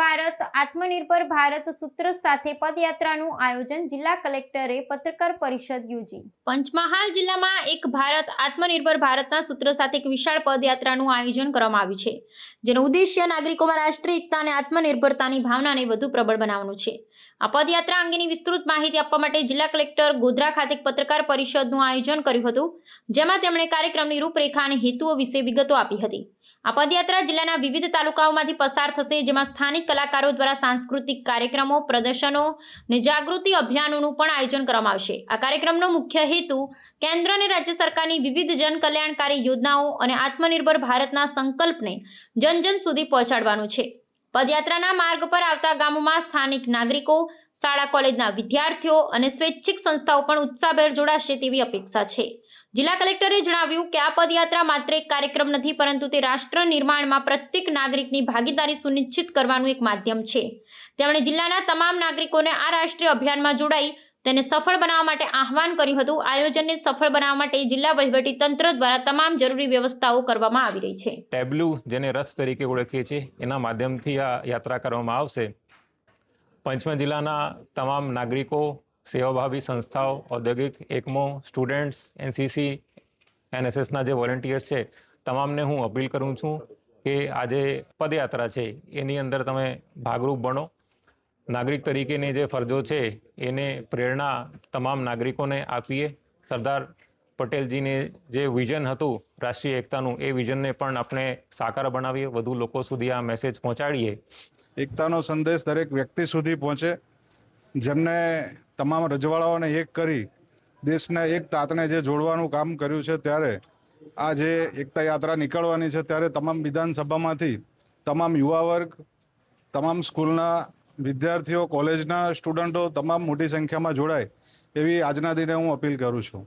ભારત, આત્મનિર્ભર ભારત સૂત્ર સાથે પદયાત્રાનું આયોજન જિલ્લા કલેક્ટરે પત્રકાર પરિષદ યોજી. પંચમહાલ જિલ્લામાં એક ભારત, આત્મનિર્ભર ભારતના સૂત્ર સાથે એક વિશાળ પદયાત્રાનું આયોજન કરવામાં આવ્યું છે, જેનો ઉદ્દેશ્ય નાગરિકોમાં રાષ્ટ્રીય એકતા અને આત્મનિર્ભરતાની ભાવનાને વધુ પ્રબળ બનાવવાનું છે. આ પદયાત્રા અંગેની વિસ્તૃત માહિતી આપવા માટે જિલ્લા કલેક્ટર ગોધરા ખાતે પત્રકાર પરિષદનું આયોજન કર્યું હતું, જેમાં તેમણે કાર્યક્રમની રૂપરેખા અને હેતુઓ વિશે વિગતો આપી હતી. આ પદયાત્રા જિલ્લાના વિવિધ તાલુકાઓમાંથી પસાર થશે, જેમાં સ્થાનિક કલાકારો દ્વારા સાંસ્કૃતિક કાર્યક્રમો, પ્રદર્શનો અને જાગૃતિ અભિયાનોનું પણ આયોજન કરવામાં આવશે. આ કાર્યક્રમનો મુખ્ય હેતુ કેન્દ્ર અને રાજ્ય સરકારની વિવિધ જનકલ્યાણકારી યોજનાઓ અને આત્મનિર્ભર ભારતના સંકલ્પને જન જન સુધી પહોંચાડવાનું છે. પદયાત્રાના માર્ગ પર આવતા ગામોમાં સ્થાનિક નાગરિકો, શાળા કોલેજના વિદ્યાર્થીઓ અને સ્વૈચ્છિક સંસ્થાઓ પણ ઉત્સાહભેર જોડાશે તેવી અપેક્ષા છે. જિલ્લા કલેક્ટરે જણાવ્યું કે આ પદયાત્રા માત્ર એક કાર્યક્રમ નથી, પરંતુ તે રાષ્ટ્ર નિર્માણમાં પ્રત્યેક નાગરિકની ભાગીદારી સુનિશ્ચિત કરવાનું એક માધ્યમ છે. તેમણે જિલ્લાના તમામ નાગરિકોને આ રાષ્ટ્રીય અભિયાનમાં જોડાઈ તેને સફળ બનાવવા માટે આહવાન કર્યું હતું. આયોજનને સફળ બનાવવા માટે જિલ્લા વહીવટી તંત્ર દ્વારા તમામ જરૂરી વ્યવસ્થાઓ કરવામાં આવી રહી છે. ટેબ્લુ જેને રથ તરીકે ઓળખીએ છીએ, એના માધ્યમથી આ યાત્રા કરવામાં આવશે. પંચમહાલ જિલ્લાના તમામ નાગરિકો, સેવાભાવી સંસ્થાઓ, ઔદ્યોગિક એકમો, સ્ટુડન્ટ્સ, એનસીસી, એનએસએસના જે વોલેન્ટિયર્સ છે, તમામને હું અપીલ કરું છું કે આજે પદયાત્રા છે, એની અંદર તમે ભાગરૂપ બનો. નાગરિક તરીકેની જે ફરજો છે, એને પ્રેરણા તમામ નાગરિકોને આપીએ. સરદાર પટેલજીને જે વિઝન હતું રાષ્ટ્રીય એકતાનું, એ વિઝનને પણ આપણે સાકાર બનાવીએ, વધુ લોકો સુધી આ મેસેજ પહોંચાડીએ. એકતાનો સંદેશ દરેક વ્યક્તિ સુધી પહોંચે. જેમને તમામ રજવાડાઓને એક કરી, દેશના એક તાતને જે જોડવાનું કામ કર્યું છે ત્યારે, આ જે એકતા યાત્રા નીકળવાની છે, ત્યારે તમામ વિધાનસભામાંથી તમામ યુવા વર્ગ, તમામ સ્કૂલના વિદ્યાર્થીઓ કોલેજના સ્ટુડન્ટો તમામ મોટી સંખ્યામાં જોડાય એવી આજના દિને હું અપીલ કરું છું.